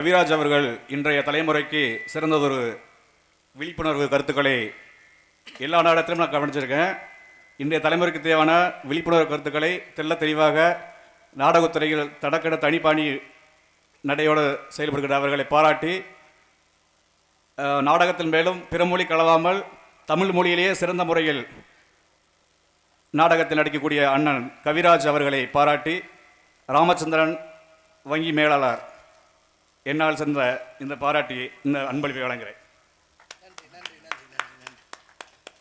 கவிராஜ் அவர்கள் இன்றைய தலைமுறைக்கு சிறந்ததொரு விழிப்புணர்வு கருத்துக்களை எல்லா நேரத்திலும் நான் கவனிச்சிருக்கேன். இன்றைய தலைமுறைக்கு தேவையான விழிப்புணர்வு கருத்துக்களை தெள்ள தெளிவாக நாடகத்துறையில் தடக்கட தனிப்பாணி நடையோடு செயல்படுகிற அவர்களை பாராட்டி நாடகத்தின் மேலும் பிற மொழி கலவாமல் தமிழ் மொழியிலேயே சிறந்த முறையில் நாடகத்தில் நடிக்கக்கூடிய அண்ணன் கவிராஜ் அவர்களை பாராட்டி ராமச்சந்திரன் வங்கி மேலாளர் என்னால் சென்ற இந்த பாராட்டி இந்த அன்பளிப்பை வழங்குகிறேன்.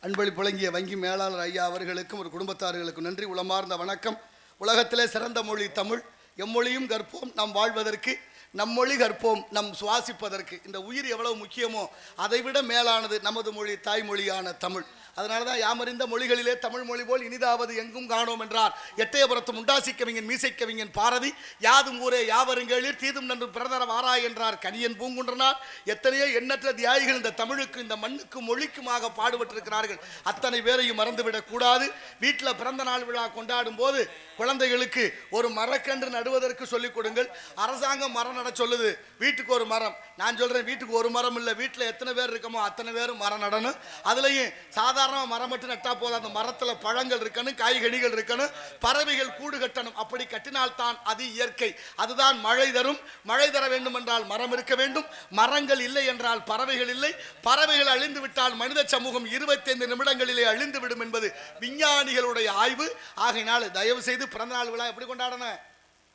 அன்பளி புழங்கிய வங்கி மேலாளர் ஐயா அவர்களுக்கும் ஒரு குடும்பத்தார்களுக்கும் நன்றி. உளமார்ந்த வணக்கம். உலகத்திலே சிறந்த மொழி தமிழ். எம்மொழியும் கற்போம். நாம் வாழ்வதற்கு நம் மொழி கற்போம். நம் சுவாசிப்பதற்கு. இந்த உயிர் எவ்வளவு முக்கியமோ அதைவிட மேலானது நமது மொழி தாய்மொழியான தமிழ். அதனால தான் யாமறிந்த மொழிகளிலே தமிழ் மொழி போல் இனிதாவது எங்கும் காணோம் என்றார். எட்டயபுரத்து முண்டாசி கவிஞன் மீசை கவிஞன் பாரதி யாதும் ஊரே யாவருங்களில் தீதும் நன்று பிறதர வாரா என்றார் கனியன் பூங்குன்றனார். எத்தனையோ எண்ணற்ற தியாகிகள் இந்த தமிழுக்கு இந்த மண்ணுக்கு மொழிக்குமாக பாடுபட்டிருக்கிறார்கள். அத்தனை பேரையும் மறந்துவிடக் கூடாது. வீட்டில் பிறந்த நாள் விழா கொண்டாடும் போது குழந்தைகளுக்கு ஒரு மரக்கன்று நடுவதற்கு சொல்லிக் கொடுங்கள். அரசாங்கம் மரம் நட சொல்லுது. வீட்டுக்கு ஒரு மரம். நான் சொல்கிறேன் வீட்டுக்கு ஒரு மரம் இல்லை. வீட்டில் எத்தனை பேர் இருக்கமோ அத்தனை பேரும் மரம் நடணும். அதுலேயும் சாதாரண மரம் மட்டும் நட்டா போதும். அந்த மரத்துல பழங்கள் இருக்கணும் காய்கனிகள் இருக்கணும் பறவைகள் கூடு கட்டணும். அப்படி கட்டினால்தான் அது இயற்கை. அதுதான் மழை தரும். மழை தர வேண்டும் என்றால் மரம் இருக்க வேண்டும். மரங்கள் இல்லை என்றால் பறவைகள் இல்லை. பறவைகள் அழிந்து விட்டால் மனித சமூகம் இருபத்தைந்து நிமிடங்களிலே அழிந்து விடும் என்பது விஞ்ஞானிகளுடைய ஆய்வு. ஆகையினால் தயவு செய்து பிறந்தநாள் விழா எப்படி கொண்டாடணும்?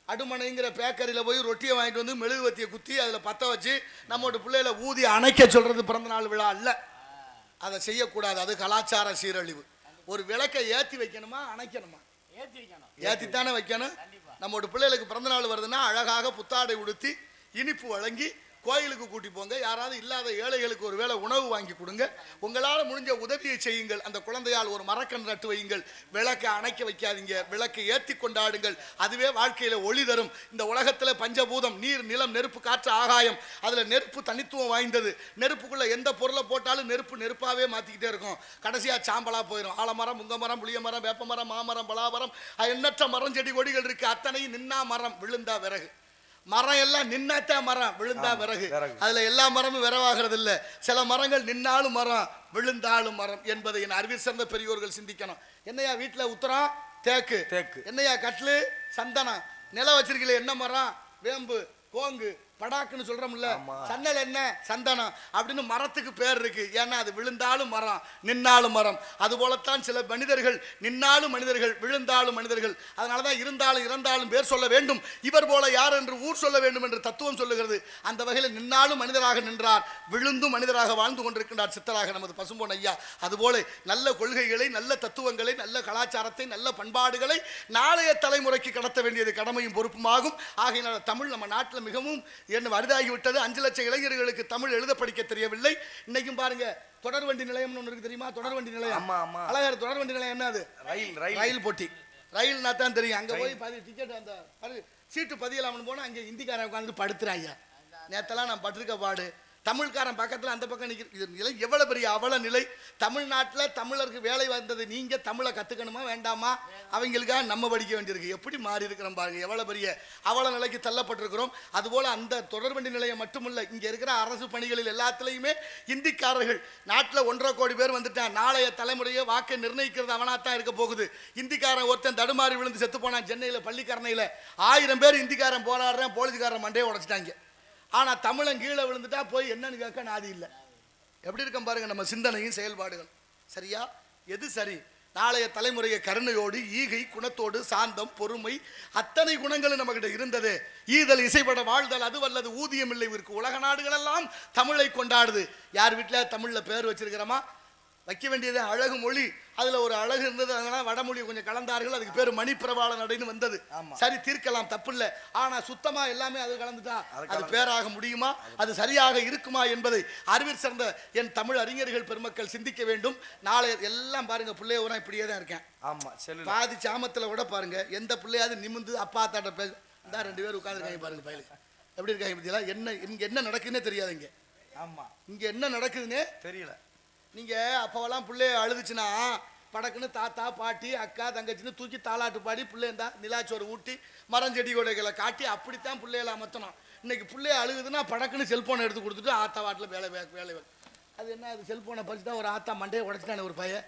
அடுமனைங்கிற பேக்கரியில் போய் ரொட்டியை வாங்கிட்டு வந்து மெழுகுவத்தியை குத்தி அதில் பற்ற வச்சு நம்மளோட பிள்ளைகளை ஊதி அணைக்க சொல்றது பிறந்தநாள் விழா அல்ல. அதை செய்யக்கூடாது. அது கலாச்சார சீரழிவு. ஒரு விளக்கை ஏற்றி வைக்கணுமா அணைக்கணுமா? ஏற்றித்தானே வைக்கணும். நம்மளோட பிள்ளைகளுக்கு பிறந்தநாள் வருதுன்னா அழகாக புத்தாடை உடுத்தி இனிப்பு வழங்கி கோயிலுக்கு கூட்டி போங்க. யாராவது இல்லாத ஏழைகளுக்கு ஒரு வேளை உணவு வாங்கி கொடுங்க. உங்களால் முடிஞ்ச உதவியை செய்யுங்கள். அந்த குழந்தையால் ஒரு மரக்கன்று நட்டு வையுங்கள். விளக்கை அணைக்க வைக்காதீங்க. விளக்கை ஏற்றி கொண்டாடுங்கள். அதுவே வாழ்க்கையில் ஒளி தரும். இந்த உலகத்தில் பஞ்சபூதம் நீர் நிலம் நெருப்பு காற்று ஆகாயம். அதில் நெருப்பு தனித்துவம் வாய்ந்தது. நெருப்புக்குள்ள எந்த பொருளை போட்டாலும் நெருப்பு நெருப்பாகவே மாற்றிக்கிட்டே இருக்கும். கடைசியாக சாம்பலாக போயிடும் ஆலமரம் முங்க மரம் புளிய மரம் வேப்பமரம் மாமரம் பலாமரம். எண்ணற்ற மரம் செடி கொடிகள் இருக்குது அத்தனையும் நின்னா மரம் விழுந்தா விறகு. மரம் எல்லாம் நின்னாத்தான் மரம் விழுந்தா விறகு. அதுல எல்லா மரமும் விரவாகிறது இல்ல சில மரங்கள் நின்னாலும் மரம் விழுந்தாலும் மரம் என்பதை என் அறிவில் சிறந்த பெரியோர்கள் சிந்திக்கணும். என்னையா வீட்டுல உத்தரம் தேக்கு. தேக்கு. என்னையா கட்லு சந்தனம். நிலம் வச்சிருக்கீங்களே என்ன மரம்? வேம்பு கோங்கு. படாக்குன்னு சொல்றோம்ல. சன்னல் என்ன? சந்தனம். அப்படின்னு மரத்துக்கு பேர் இருக்கு. ஏன்னா அது விழுந்தாலும் மரம் நின்னாலும் மரம். அது போலத்தான் சில மனிதர்கள் நின்னாலும் மனிதர்கள் விழுந்தாலும் மனிதர்கள். அதனாலதான் இருந்தாலும் இறந்தாலும் பேர் சொல்ல வேண்டும். இவர் போல யார் என்று ஊர் சொல்ல வேண்டும் என்று தத்துவம் சொல்லுகிறது. அந்த வகையில் நின்னாலும் மனிதராக நின்றார் விழுந்தும் மனிதராக வாழ்ந்து கொண்டிருக்கின்றார் சித்தராக நமது பசும்பொன் ஐயா. அதுபோல நல்ல கொள்கைகளை நல்ல தத்துவங்களை நல்ல கலாச்சாரத்தை நல்ல பண்பாடுகளை நாளைய தலைமுறைக்கு கடத்த வேண்டியது கடமையும் பொறுப்புமாகும். ஆகையினால் தமிழ் நம்ம நாட்டில் மிகவும் என்ன அரிதாகி விட்டது அஞ்சு லட்சம் இளைஞர்களுக்கு தமிழ் எழுத படிக்க தெரியவில்லை. இன்னைக்கும் பாருங்க தொடர்வண்டி நிலையம்னு ஒன்று இருக்கு தெரியுமா? தொடர்வண்டி நிலையம். ஆமா, ஆமா. அழகர் தொடர்வண்டி நிலையம் என்ன அது? ரயில் ரயில். ரயில் போட்டி. ரயில்னா தான் தெரியும். அங்க போய் பதி டிக்கெட் அந்த சீட்டு பதியலாம்னு போனா அங்க இந்திக்காரன் உட்காந்து படுத்துறாங்க நேத்தெல்லாம் நான் பட்டிருக்க பாடு. தமிழ்காரன் பக்கத்தில் அந்த பக்கம் நிற்கிற இது நிலை எவ்வளோ பெரிய அவல நிலை? தமிழ்நாட்டில் தமிழருக்கு வேலை வந்தது நீங்கள் தமிழை கற்றுக்கணுமா வேண்டாமா? அவங்களுக்காக நம்ம படிக்க வேண்டியிருக்கு. எப்படி மாறி இருக்கிறோம் பாருங்க. எவ்வளோ பெரிய அவல நிலைக்கு தள்ளப்பட்டிருக்கிறோம். அதுபோல் அந்த தொடர்வண்டி நிலையம் மட்டுமல்ல இங்கே இருக்கிற அரசு பணிகளில் எல்லாத்துலேயுமே இந்திக்காரர்கள். நாட்டில் ஒன்றரை கோடி பேர் வந்துட்டான் நாளைய தலைமுறையை வாக்கை நிர்ணயிக்கிறது அவனாத்தான் இருக்க போகுது. இந்திக்காரன் ஒருத்தன் தடுமாறி விழுந்து செத்து போனான். சென்னையில் பள்ளிக்கரணையில ஆயிரம் பேர் இந்திக்காரன் போராடுறேன் போலீஸ்காரன் மண்டையை உடைச்சிட்டாங்க. ஆனா தமிழன் கீழே விழுந்துட்டா போய் என்னன்னு கேட்க நாதி இல்லை. எப்படி இருக்கும் பாருங்க நம்ம சிந்தனையும் செயல்பாடுகள். சரியா? எது சரி? நாளைய தலைமுறையை கருணையோடு ஈகை குணத்தோடு சாந்தம் பொறுமை அத்தனை குணங்களும் நம்மகிட்ட இருந்தது. ஈதல் இசைப்பட வாழ்தல் அது வல்லது ஊதியம் இல்லை இருக்கு உலக நாடுகளெல்லாம் தமிழை கொண்டாடுது. யார் வீட்டில் தமிழில் பேர் வச்சிருக்கிறோமா? வைக்க வேண்டியது அழகு மொழி. அதுல ஒரு அழகு இருந்தது. அதனால வடமொழி கொஞ்சம் கலந்தார்கள். அதுக்கு பேர் மணிப்பிரவாள நடைன்னு வந்தது. சரி தீர்க்கலாம். தப்பு இல்ல ஆனா சுத்தமா எல்லாமே அது கலந்துட்டா அது பேராக முடியுமா? அது சரியாக இருக்குமா என்பதை அறிவில் சிறந்த என் தமிழ் அறிஞர்கள் பெருமக்கள் சிந்திக்க வேண்டும். நாளை எல்லாம் பாருங்க பிள்ளைய ஊரா இப்படியே தான் இருக்கேன். ஆமா செல்லு பாதி சாமத்துல விட பாருங்க எந்த பிள்ளையாவது நிமிந்து அப்பா தாட்ட பே இந்த ரெண்டு பேரும் உட்காந்துருக்காங்க பாருங்க பயலுக்கு எப்படி இருக்காங்க பத்தியெல்லாம்? என்ன இங்க என்ன நடக்குதுன்னே தெரியாது இங்க. ஆமா. இங்க என்ன நடக்குதுன்னே தெரியல. நீங்கள் அப்போவெல்லாம் பிள்ளைய அழுதுச்சுன்னா படக்குன்னு தாத்தா பாட்டி அக்கா தங்கச்சின்னு தூக்கி தாளாட்டு பாடி பிள்ளை நிலாச்சோறு ஊட்டி மரம் செடி கொடைகளை காட்டி அப்படித்தான் பிள்ளைகளை அமர்த்தணும். இன்னைக்கு பிள்ளைய அழுகுதுன்னா படக்குன்னு செல்ஃபோனை எடுத்து கொடுத்துட்டு ஆத்தா வாட்டில் வேலை வேலை வேலை. அது என்ன அது செல்ஃபோனை பறிச்சு தான் ஒரு ஆத்தா மண்டையை உடச்சிட்டானே ஒரு பையன்.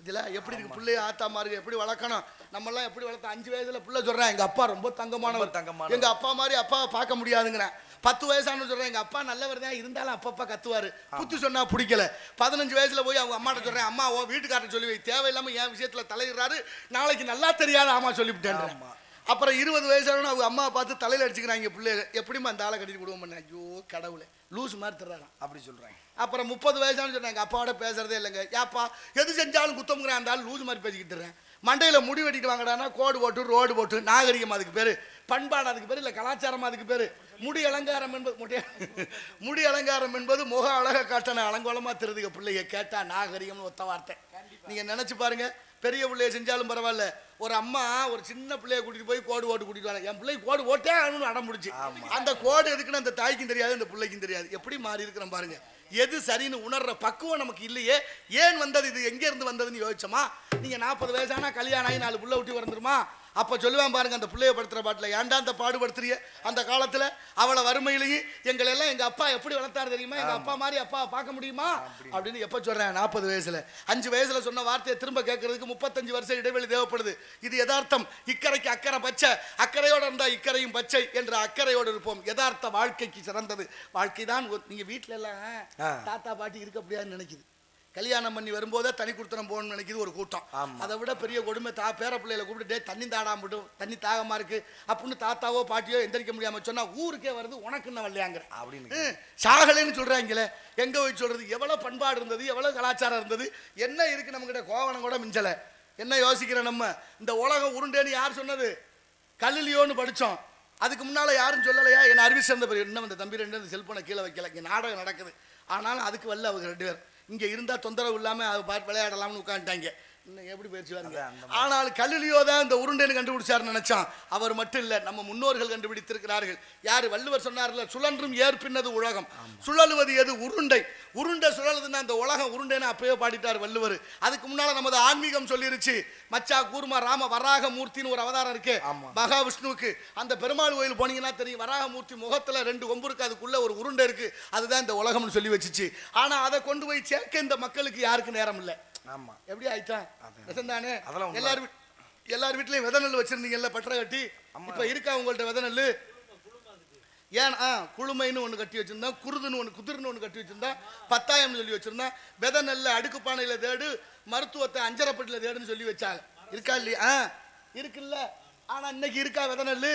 இதில் எப்படி இருக்கு? பிள்ளைய ஆத்தா மாதிரி எப்படி வளர்க்கணும்? நம்மலாம் எப்படி வளர்த்தோம் அஞ்சு வயசுல பிள்ளை சொல்றேன் எங்க அப்பா ரொம்ப தங்கமானவர். ரொம்ப தங்கமானவர். எங்க அப்பா மாதிரி அப்பாவை பார்க்க முடியாதுங்கிறேன். பத்து வயசானு சொல்றேன் எங்க அப்பா நல்லவர் தான் இருந்தாலும் அப்பப்பா கத்துவாரு. புத்தி சொன்னா பிடிக்கல. பதினஞ்சு வயசுல போய் அவங்க அம்மாட்ட சொல்றேன் அம்மா ஓ வீட்டுக்காரன் சொல்லி தேவையில்லாம என் விஷயத்துல தலையிடுறாரு. நாளைக்கு நல்லா தெரியாத ஆமா சொல்லிவிட்டேன் ஆமா. அப்புறம் இருபது வயசானவனு அவங்க அம்மா பார்த்து தலையில் அடிச்சுக்கிறாங்க பிள்ளைங்க எப்படிமா அந்த ஆளை கட்டிட்டு விடுவோம் ஐயோ கடவுளே. லூஸ் மாதிரி தர்றாராம் அப்படி சொல்கிறாங்க அப்புறம் முப்பது வயசானு சொன்னாங்க அப்பாவோட பேசுறதே இல்லைங்க. ஏப்பா எது செஞ்சாலும் குத்தம்ங்கிறேன் அந்த ஆள் லூஸ் மாதிரி பேசிக்கிட்டு மண்டையில் முடி வெட்டிட்டு வாங்கடான்னா கோடு போட்டு ரோடு போட்டு நாகரிகம் அதுக்கு பேர். பண்பாடு அதுக்கு பேர் இல்லை கலாச்சாரம் அதுக்கு பேர். முடி அலங்காரம் என்பது முடி முடி அலங்காரம் என்பது முக அழக காட்டன அலங்கோலமாக திருதுக பிள்ளைங்க. கேட்டால் நாகரிகம்னு ஒத்த வார்த்தை. நீங்கள் நினச்சி பாருங்கள் பெரிய பிள்ளைய செஞ்சாலும் பரவாயில்ல. ஒரு அம்மா ஒரு சின்ன பிள்ளைய கூட்டிட்டு போய் கோடு ஓட்டு கூட்டிட்டு வர என் பிள்ளை கோடு ஓட்டே ஆகணும்னு அடம் முடிச்சு அந்த கோடு எதுக்குன்னு அந்த தாய்க்கும் தெரியாது அந்த பிள்ளைக்கும் தெரியாது. எப்படி மாறி இருக்கிறோம் பாருங்க. எது சரின்னு உணர்ற பக்குவம் நமக்கு இல்லையே. ஏன் வந்தது இது எங்க இருந்து வந்ததுன்னு யோசிச்சோமா? நீங்க நாற்பது வயசானா கல்யாணம் ஆகி நாலு புள்ள விட்டு வந்துருமா அப்ப சொல்லுவேன் பாருங்க அந்த பிள்ளைய படுத்துற பாட்டில் ஏன்டா அந்த பாடுபடுத்துறிய? அந்த காலத்துல அவளை வறுமையிலையும் எங்களை எல்லாம் எங்க அப்பா எப்படி வளர்த்தாரு தெரியுமா? எங்க அப்பா மாதிரி அப்பா பார்க்க முடியுமா? அப்படின்னு எப்ப சொல்றேன் நாற்பது வயசுல. அஞ்சு வயசுல சொன்ன வார்த்தையை திரும்ப கேட்கறதுக்கு முப்பத்தஞ்சு வருஷம் இடைவெளி தேவைப்படுது. இது யதார்த்தம். இக்கரைக்கு அக்கறை பச்சை. அக்கறையோடு இருந்தா இக்கரையும் பச்சை என்ற அக்கறையோடு இருப்போம். யதார்த்த வாழ்க்கைக்கு சிறந்தது. வாழ்க்கை தான் நீங்க வீட்டுல எல்லாம். தாத்தா பாட்டி இருக்க முடியாதுன்னு நினைக்குது. கல்யாணம் பண்ணி வரும்போதே தனி கொடுத்தனம் போகணும்னு நினைக்குது ஒரு கூட்டம். அதை விட பெரிய கொடுமை தா பேர பிள்ளைகளை கூப்பிட்டு "டேய், தண்ணி தாடாம விடும் தண்ணி தாகமா இருக்கு. அப்படின்னு தாத்தாவோ பாட்டியோ எந்திரிக்க முடியாம சொன்னா ஊருக்கே வருது உனக்கு என்ன வரலையாங்கிற. அப்படின்னு சாகலைன்னு சொல்றாங்களே எங்க போய் சொல்றது? எவ்வளவு பண்பாடு இருந்தது எவ்வளவு கலாச்சாரம் இருந்தது என்ன இருக்கு நம்ம கிட்ட கோவணம் கூட மிஞ்சல. என்ன யோசிக்கிறோம் நம்ம? இந்த உலகம் உருண்டேன்னு யார் சொன்னது? கல்லிலியோன்னு படிச்சோம். அதுக்கு முன்னால யாரும் சொல்லலையா? என்ன அறிவி சேர்ந்த பேர் இன்னும் இந்த தம்பி ரெண்டு செல்போனை கீழே வைக்கல இங்க நாடகம் நடக்குது. ஆனாலும் அதுக்கு வரல அவங்க ரெண்டு பேர் இங்கே இருந்தால் தொந்தரவு இல்லாமல் அதை பார்த்து விளையாடலாம்னு உட்காந்துட்டாங்க எப்படி போயிடுச்சு பாருங்க. ஆனால் கல்லிலியோ தான் இந்த உருண்டைன்னு கண்டுபிடிச்சாருன்னு நினைச்சான். அவர் மட்டும் இல்ல நம்ம முன்னோர்கள் கண்டுபிடித்திருக்கிறார்கள். யாரு? வள்ளுவர் சொன்னார்ல சுழன்றும் ஏற்பின்னது உலகம். சுழலுவது எது? உருண்டை. உருண்டை சுழலுதுன்னா அந்த உலகம் உருண்டைன்னு அப்பயே பாடிட்டார் வள்ளுவர். அதுக்கு முன்னால நமது ஆன்மீகம் சொல்லிருச்சு. மச்சா கூர்மா ராம வராக மூர்த்தின்னு ஒரு அவதாரம் இருக்கு. மகாவிஷ்ணுவுக்கு. அந்த பெருமாள் கோயில் போனீங்கன்னா தெரியும் வராகமூர்த்தி முகத்துல ரெண்டு கொம்பு இருக்கு அதுக்குள்ள ஒரு உருண்டை இருக்கு. அதுதான் இந்த உலகம்னு சொல்லி வச்சுச்சு. ஆனா அதை கொண்டு போய் சேர்க்க இந்த மக்களுக்கு யாருக்கு நேரம் இல்லை? ஆமா. எப்படி ஆயிட்டான் அதான். நெசந்தானே அதெல்லாம் உண்மை. எல்லார் வீட்- எல்லார் வீட்லயும் வித நெல் வச்சிருந்தீங்கல்ல பற்ற கட்டி. இப்ப இருக்கா உங்கள்ட்ட வித நெல் ஏன்? ஆ குளுமைன்னு ஒன்று கட்டி வச்சிருந்தா குருதுன்னு ஒன்று குதிர்னு ஒன்று கட்டி வச்சிருந்தா பத்தாயம்னு சொல்லி வச்சிருந்தா வித நெல்ல அடுக்கு பானையில தேடு மருத்துவத்தை அஞ்சரப்பட்டில தேடுன்னு சொல்லி வச்சாங்க. இருக்கா இல்லையா? ஆ இருக்குல்ல. ஆனா இன்னைக்கு இருக்கா வித நெல்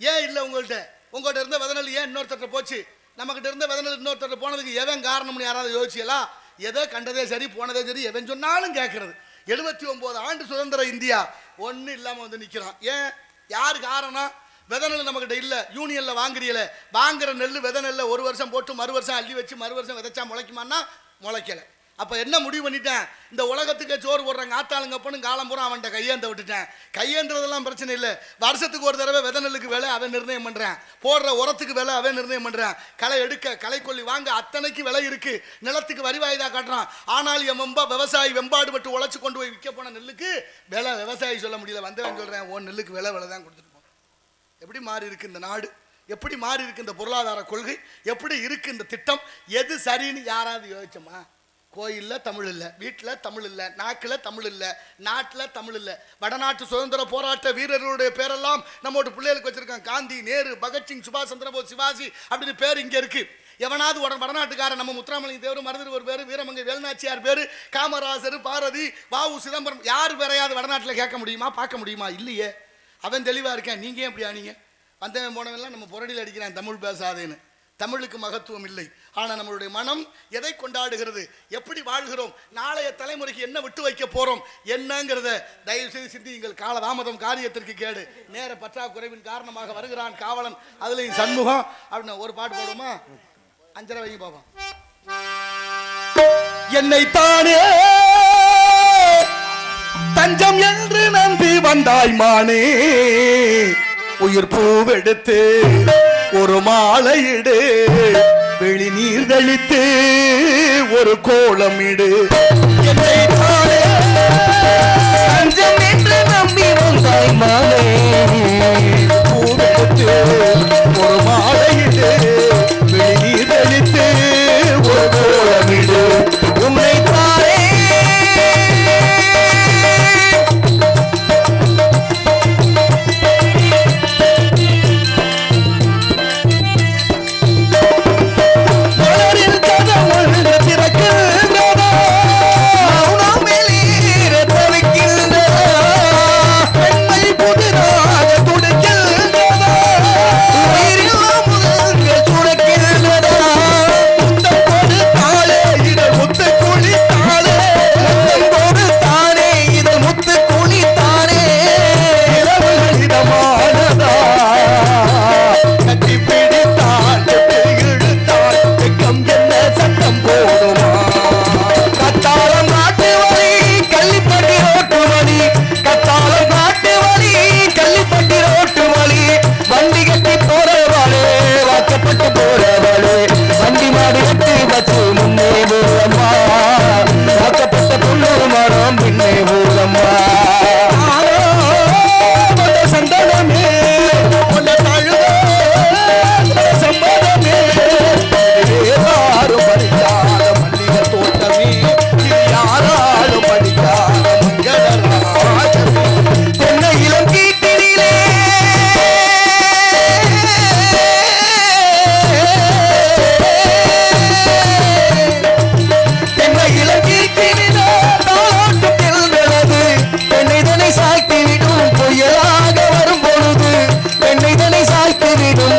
ஏன் இல்லை உங்கள்ட்ட? உங்கள்ட்ட இருந்த வித நெல் ஏன் இன்னொருத்தட்ட போச்சு? நம்மகிட்ட இருந்த வித நெல் இன்னொருத்தட்ட போனதுக்கு எவன் காரணம்னு யாராவது யோசிச்சலா எதோ கண்டதே சரி போனதே சரி எவன் சொன்னாலும் கேட்கறது. எழுபத்தி ஒன்பது ஆண்டு சுதந்திர இந்தியா. ஒன்றும் இல்லாமல் வந்து நிற்கிறான் ஏன்? யார் காரணம்? வித நெல் நம்மகிட்ட இல்லை. யூனியனில் வாங்குறீல வாங்குற நெல் வித நெல்லை ஒரு வருஷம் போட்டு மறு வருஷம் அள்ளி வச்சு மறு வருஷம் விதைச்சா முளைக்குமான்னா முளைக்கலை. அப்போ என்ன முடிவு பண்ணிட்டேன்? இந்த உலகத்துக்கு சோறு போடுறாங்க ஆத்தாளுங்க அப்பனும் காலம் பூரா அவன்கிட்ட கையேந்த விட்டுட்டேன். கையேந்துறதெல்லாம் பிரச்சனை இல்லை. வருஷத்துக்கு ஒரு தடவை வித நெல்லுக்கு விலை அவன் நிர்ணயம் பண்ணுறேன் போடுற உரத்துக்கு விலை அவன் நிர்ணயம் பண்ணுறேன் களை எடுக்க களை கொல்லி வாங்க அத்தனைக்கு விலை இருக்கு. நிலத்துக்கு வரிவாயுதா காட்டுறான். ஆனால் என் வெம்பா விவசாயி வெம்பாடு பட்டு உழைச்சி கொண்டு போய் விற்க போன நெல்லுக்கு விலை விவசாயி சொல்ல முடியல. வந்தவன் சொல்கிறேன் ஓன் நெல்லுக்கு விலை விலை தான் கொடுத்துட்டு போனேன் எப்படி மாறி இருக்கு இந்த நாடு? எப்படி மாறி இருக்கு இந்த பொருளாதார கொள்கை? எப்படி இருக்கு இந்த திட்டம்? எது சரின்னு யாராவது யோசிச்சோமா? கோயிலில் தமிழ் இல்லை வீட்டில் தமிழ் இல்லை நாக்கில் தமிழ் இல்லை நாட்டில் தமிழ் இல்லை. வடநாட்டு சுதந்திர போராட்ட வீரர்களுடைய பேரெல்லாம் நம்மோட பிள்ளைகளுக்கு வச்சுருக்கான் காந்தி நேரு பகத்சிங் சுபாஷ் சந்திரபோஸ் சிவாஜி அப்படின்னு பேர் இங்கே இருக்குது எவனாவது உடனே வடநாட்டுக்காரன் நம்ம முத்துராமலிங்க தேவர் மருதர் ஒரு பேர் வீரமங்கை வேலுநாச்சியார் பேர் காமராசர் பாரதி வாவு சிதம்பரம் யார் பேரையாவது வடநாட்டில் கேட்க முடியுமா பார்க்க முடியுமா? இல்லையே. அவன் தெளிவாக இருக்கேன். நீங்க ஏன் இப்படி ஆனீங்க? வந்தவன் போனவெல்லாம் நம்ம புரடியில் அடிக்கிறான் தமிழ் பேசாதேன்னு. தமிழுக்கு மகத்துவம் இல்லை. ஆனால் நம்மளுடைய மனம் எதை கொண்டாடுகிறது? எப்படி வாழ்கிறோம்? நாளைய தலைமுறைக்கு என்ன விட்டு வைக்க போறோம்? என்னங்கிறத தயவு செய்து சிந்தியுங்கள். காலதாமதம் காரியத்திற்கு கேடு. நேர பற்றாக்குறைவின் காரணமாக வருகிறான் காவலன். அதுலேயும் சண்முகம். அப்படின்னு ஒரு பாட்டு போடுமா அஞ்சரை வைங்க பாப்போம் என்னை தானே தஞ்சம் என்று நம்பி வந்தாய் மானே. உயிர் பூவெடுத்து ஒரு மாலையிடு வெளி ஒரு கோலமிடு. என்னை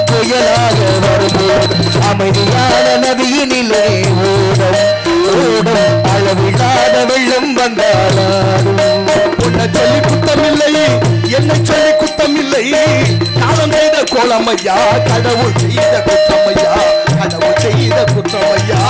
புயலாக வரும்போது அமைதியான நதியினிலே ஓடும். ஓடும் அளவில்லாத வெள்ளம் வந்தாலும் உன்னை சொல்லி குத்தமில்லை என்னை சொல்லி குத்தமில்லை. காலம் செய்த கோலமையா கடவுள் செய்த குற்றமையா கடவுள் செய்த குற்றமையா?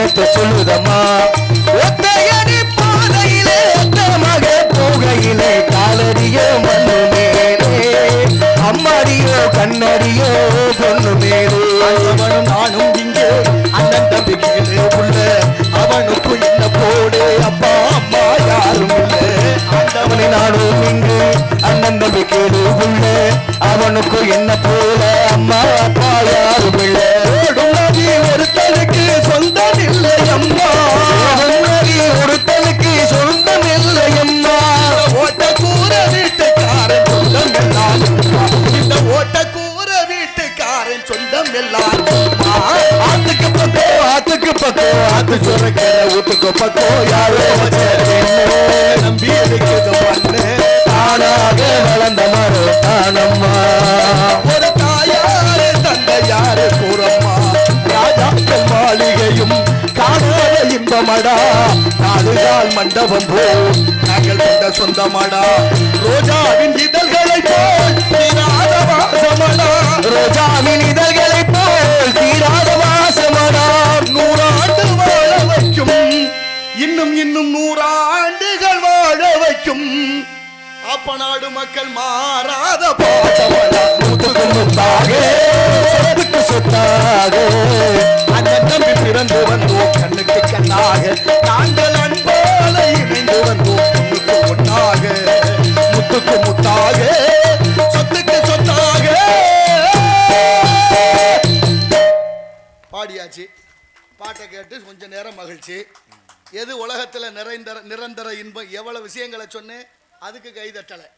என்னத்தை சொல்லுதம்மா. ஒத்தையடி பாதையிலே ஒத்தமாக போகையிலே காலடியோ மண்ணு மேலே அம்மாடியோ கண்ணடியோ பொண்ணு மேலே. அவனும் நானும் இங்கே அண்ணன் தம்பி கீழே உள்ள அவனுக்கு என்ன போடு அப்பா அம்மா யாரும் இல்லை. அவனை நானும் இங்கு அண்ணன் தம்பி கேடு உள்ள அவனுக்கு என்ன போல அம்மா அப்பா யாரும் இல்லை. ஆத்து சுரக்கிற ஊத்துக்கு பக்கம் யாரோ நம்பி இருக்குது பண்ணு தானாக வளர்ந்த மரம் தானம்மா. ஒரு தாயாரு தந்தையாரு கூறம்மா. ராஜாக்கள் மாளிகையும் காணாத இன்பமடா. நாடுகால் மண்டபம் போல் நாங்கள் கொண்ட சொந்தமடா. ரோஜாவின் இதழ்களை போல் தீராத வாசமடா. ரோஜாவின் இதழ்களை போல் தீராத வாசமடா. நூறாண்டு வாழ வைக்கும் இன்னும் இன்னும் நூறாண்டுகள் வாழ வைக்கும். அப்பநாடு மக்கள் மாறாத பாசமடா. முத்துக்கு முத்தாக சொத்துக்கு சொத்தாக. பிறந்து வந்தோம். கண்ணுக்கு கண்ணாக நாங்கள் அன்போல இணைந்து வந்தோம். கண்ணுக்கு ஒன்றாக முத்துக்கு முத்தாக சொத்துக்கு சொத்தாக. பாடியாச்சு. பாட்டை கேட்டு கொஞ்ச நேரம் மகிழ்ச்சி. எது உலகத்தில் நிறைந்தர நிரந்தர இன்பம்? எவ்வளவு விஷயங்களை சொன்னேன். அதுக்கு கைதட்டலை.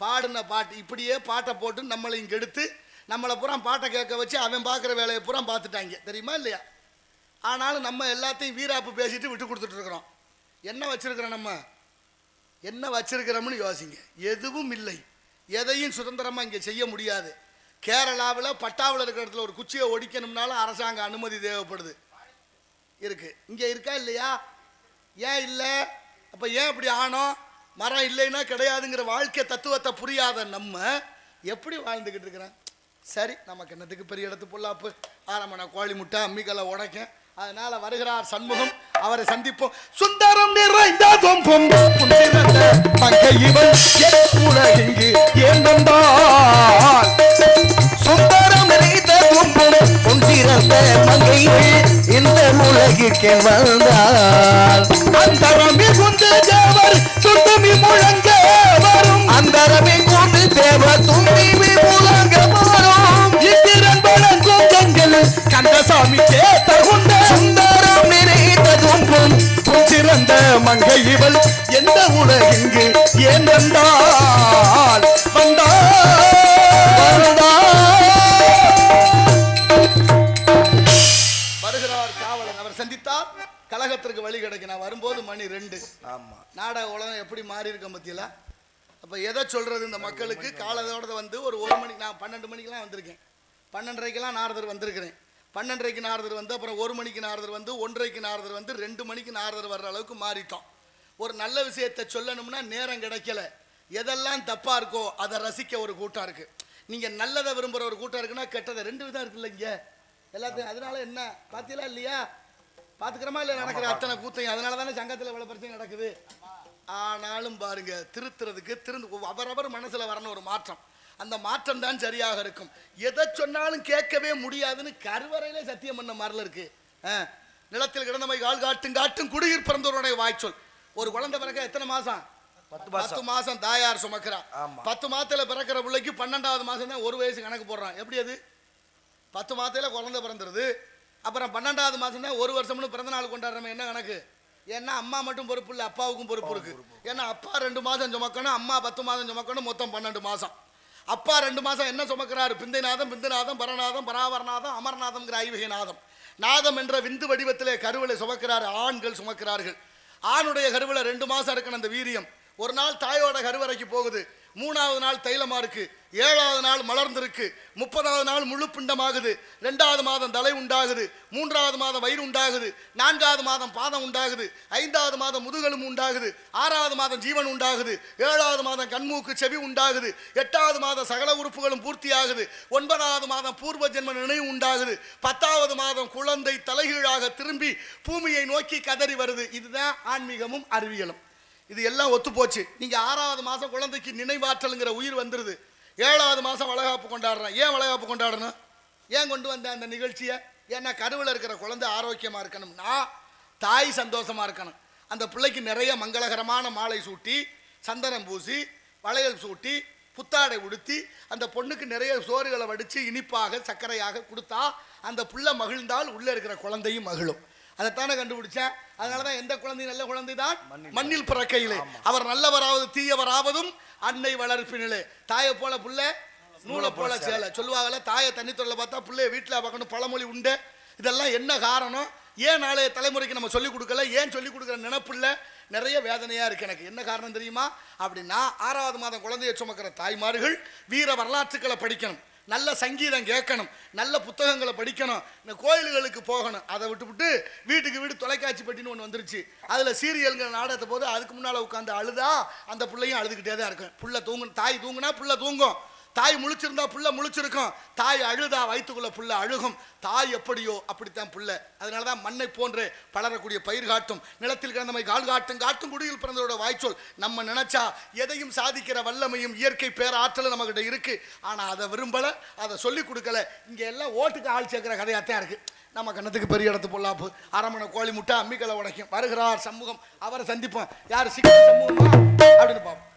பாடின பாட்டு இப்படியே பாட்டை போட்டு நம்மளையும் கெடுத்து நம்மளை பூரா பாட்டை கேட்க வச்சு அவன் பார்க்குற வேலையை பூரா பார்த்துட்டாங்க. தெரியுமா இல்லையா? ஆனாலும் நம்ம எல்லாத்தையும் வீராப்பு பேசிட்டு விட்டு கொடுத்துட்ருக்குறோம் என்ன வச்சுருக்கிறோம் நம்ம? என்ன வச்சுருக்கிறோம்னு யோசிங்க. எதுவும் இல்லை. எதையும் சுதந்திரமாக இங்கே செய்ய முடியாது. கேரளாவில் பட்டாவில் இருக்கிற இடத்துல ஒரு குச்சியை ஒடிக்கணும்னாலும் அரசாங்க அனுமதி தேவைப்படுது. இருக்குது இங்கே இருக்கா இல்லையா? ஏன் இல்லை? அப்போ ஏன் இப்படி ஆனோம்? மரம் இல்லைன்னா கிடையாதுங்கிற வாழ்க்கை தத்துவத்தை புரியாத நம்ம எப்படி வாழ்ந்துக்கிட்டு இருக்கிறோம்? சரி நமக்கு என்னத்துக்கு பெரிய இடத்து பொல்லாப்பு ஆரம்பன கோழி முட்டை அம்மிக்கலை உடைக்கேன் அதனால வருகிறார் சண்முகம் அவரை சந்திப்போம். சுந்தரம் நிறைந்த தொம்பும். உலகிங்கு ஏன் சுந்தரம் நிறைந்த கும்பம் மங்கைகள் இந்த உலகிற்கு வந்தார் அந்தரமி குந்து தேவர் சுத்தமி முழங்க வரும். அந்தரமே கொண்டு தேவர் தும்பி முழங்க கந்தசாமி கேத்தகுண்ட சுந்தரம் கும்பம் சிறந்த மங்கை இவள். எந்த உலகிங்கு ஏன் வந்தாள்? வருகிறார் காவலன். அவர் சந்தித்தார். கழகத்திற்கு வழி கிடைக்கும் நான் வரும்போது மணி ரெண்டு. ஆமா. நாடக உலகம் எப்படி மாறி இருக்க பத்தியில? அப்ப எதை சொல்றது இந்த மக்களுக்கு? காலத்தோட வந்து ஒரு ஒரு மணிக்கு நான் பன்னெண்டு மணிக்கெல்லாம் வந்திருக்கேன். பன்னெண்டரைக்கெல்லாம் நாரதர் வந்திருக்கிறேன். பன்னெண்டரைக்கு நாரதர் வந்து அப்புறம் ஒரு மணிக்கு நாரதர் வந்து ஒன்றரைக்கு நாரதர் வந்து ரெண்டு மணிக்கு நாரதர் வர்ற அளவுக்கு மாறிட்டோம். ஒரு நல்ல விஷயத்தை சொல்லணும்னா நேரம் கிடைக்கல. எதெல்லாம் தப்பா இருக்கோ அதை ரசிக்க ஒரு கூட்டம் இருக்கு. நீங்க நல்லதை விரும்புற ஒரு கூட்டம் இருக்குன்னா கெட்டதை ரெண்டு விதம் இருக்குல்ல இங்க. எல்லாத்தையும் அதனால என்ன? பாத்தீங்களா இல்லையா? பாத்துக்கிறோமா இல்ல நடக்கிற அத்தனை கூத்தையும். அதனால தானே சங்கத்துல இவ்வளவு பிரச்சனை நடக்குது. ஆனாலும் பாருங்க திருத்துறதுக்கு திருந்து அவரவர் மனசுல வரணும் ஒரு மாற்றம். அந்த மாற்றம் தான் சரியாக இருக்கும். எதை சொன்னாலும் கேட்கவே முடியாதுன்னு கருவறையிலே சத்தியம் பண்ண மாதிரில இருக்கு. நிலத்தில் கிடந்தமை கால் காட்டும் காட்டும் குடியிர் பிறந்தவருடைய வாய்ச்சொல். ஒரு குழந்தை பிறக்க எத்தனை மாசம்? பத்து மாசம். தாயார் சுமக்கிறான். பத்து மாதத்துல பிறக்கிற பிள்ளைக்கு பன்னெண்டாவது மாசம் தான் ஒரு வயசு கணக்கு போடுறான். எப்படி அது? பத்து மாதத்துல குழந்தை பிறந்துருது. அப்புறம் பன்னெண்டாவது மாதம் தான் ஒரு வருஷம்னு பிறந்த நாள் கொண்டாடுறோம் என்ன கணக்கு? ஏன்னா அம்மா மட்டும் பொறுப்பு இல்லை அப்பாவுக்கும் பொறுப்பு இருக்கு. ஏன்னா அப்பா ரெண்டு மாதம் சுமக்கணும் அம்மா பத்து மாதம் சுமக்கணும் மொத்தம் பன்னெண்டு மாதம் அப்பா ரெண்டு மாதம் என்ன சுமக்கிறார்? பிந்தைநாதம் பிந்துநாதம் பரநாதம் பராவரநாதம் அமர்நாதம்ங்கிற ஐவகை நாதம். நாதம் என்ற விந்து வடிவத்திலே கருவளை சுமக்கிறார் ஆண்கள் சுமக்கிறார்கள். ஆணுடைய கருவில் ரெண்டு மாதம் இருக்கணும் அந்த வீரியம். ஒரு நாள் தாயோட கருவறைக்கு போகுது. மூணாவது நாள் தைலமா இருக்கு ஏழாவது நாள் மலர்ந்திருக்கு முப்பதாவது நாள் முழு பிண்டமாகுது ரெண்டாவது மாதம் தலை உண்டாகுது மூன்றாவது மாதம் வயிறு உண்டாகுது நான்காவது மாதம் பாதம் உண்டாகுது ஐந்தாவது மாதம் முதுகெலும்பு உண்டாகுது ஆறாவது மாதம் ஜீவன் உண்டாகுது ஏழாவது மாதம் கண்மூக்கு செவி உண்டாகுது எட்டாவது மாதம் சகல உறுப்புகளும் பூர்த்தியாகுது ஒன்பதாவது மாதம் பூர்வ ஜென்ம நினைவு உண்டாகுது பத்தாவது மாதம் குழந்தை தலைகீழாக திரும்பி பூமியை நோக்கி கதறி வருது. இதுதான் ஆன்மீகமும் அறிவியலும். இது எல்லாம் ஒத்து போச்சு. நீங்கள் ஆறாவது மாதம் குழந்தைக்கு நினைவாற்றலுங்கிற உயிர் வந்துடுது ஏழாவது மாதம் வளகாப்பு கொண்டாடுறேன். ஏன் வளகாப்பு கொண்டாடணும்? ஏன் கொண்டு வந்த அந்த நிகழ்ச்சியை? ஏன்னா கருவில் இருக்கிற குழந்தை ஆரோக்கியமாக இருக்கணும்னா தாய் சந்தோஷமா இருக்கணும். அந்த பிள்ளைக்கு நிறைய மங்களகரமான மாலை சூட்டி சந்தனம் பூசி வளையல் சூட்டி புத்தாடை உடுத்தி அந்த பொண்ணுக்கு நிறைய சோறுகளை வடித்து இனிப்பாக சர்க்கரையாக கொடுத்தா அந்த புள்ள மகிழ்ந்தால் உள்ளே இருக்கிற குழந்தையும் மகிழும். அதைத்தானே கண்டுபிடிச்சேன். அதனால தான் எந்த குழந்தை நல்ல குழந்தை தான் மண்ணில் பிறக்கையிலே. அவர் நல்லவராவது தீயவராவதும் அன்னை வளர்ப்பினிலே. தாயை போல புள்ள நூலை போல சேலை. சொல்லுவாங்கல்ல தாயை தண்ணி தொழில பார்த்தா பிள்ளைய வீட்டில் பார்க்கணும் பழமொழி உண்டு. இதெல்லாம் என்ன காரணம்? ஏன் நாளைய தலைமுறைக்கு நம்ம சொல்லிக் கொடுக்கல? ஏன் சொல்லிக் கொடுக்குற நினப்பு இல்லை? நிறைய வேதனையா இருக்கு எனக்கு. என்ன காரணம் தெரியுமா? அப்படின்னா ஆறாவது மாதம் குழந்தையை சுமக்கிற தாய்மார்கள் வீர வரலாற்றுக்களை படிக்கணும். நல்ல சங்கீதம் கேட்கணும் நல்ல புத்தகங்களை படிக்கணும் இந்த கோயில்களுக்கு போகணும். அதை விட்டுவிட்டு வீட்டுக்கு வீடு தொலைக்காட்சி பெட்டின்னு ஒன்று வந்துருச்சு. அதில் சீரியல்கள் நாடகத்தை போது அதுக்கு முன்னால் உட்காந்து அழுதா அந்த பிள்ளையும் அழுதுகிட்டே தான் இருக்கும் புள்ள தூங்கு தாய் தூங்குனா புள்ள தூங்கும். தாய் முழிச்சிருந்தா புள்ள முழிச்சிருக்கும். தாய் அழுதா வயிற்றுக்குள்ள புள்ள அழுகும். தாய் எப்படியோ அப்படித்தான் புள்ள. அதனால தான் மண்ணை போன்று பலரக்கூடிய பயிர் காட்டும். நிலத்தில் கிடந்தமை கால் காட்டும். காட்டும் குடியில் பிறந்ததோட வாய்ச்சொல். நம்ம நினைச்சா எதையும் சாதிக்கிற வல்லமையும் இயற்கை பேராற்றலும் நம்மகிட்ட இருக்கு. ஆனால் அதை விரும்பல அதை சொல்லி கொடுக்கல. இங்கே எல்லாம் ஓட்டுக்கு ஆள் சேர்க்கிற கதையாத்தான் இருக்கு. நம்ம கண்ணத்துக்கு பெரிய இடத்து பொல்லாப்பு. அரமனை கோழி முட்டை அம்மிக்கலை உடைக்கும். வருகிறார் சமூகம். அவரை சந்திப்போம். யார் சிக்கல் சமூகமா? அப்படின்னு பார்ப்போம்.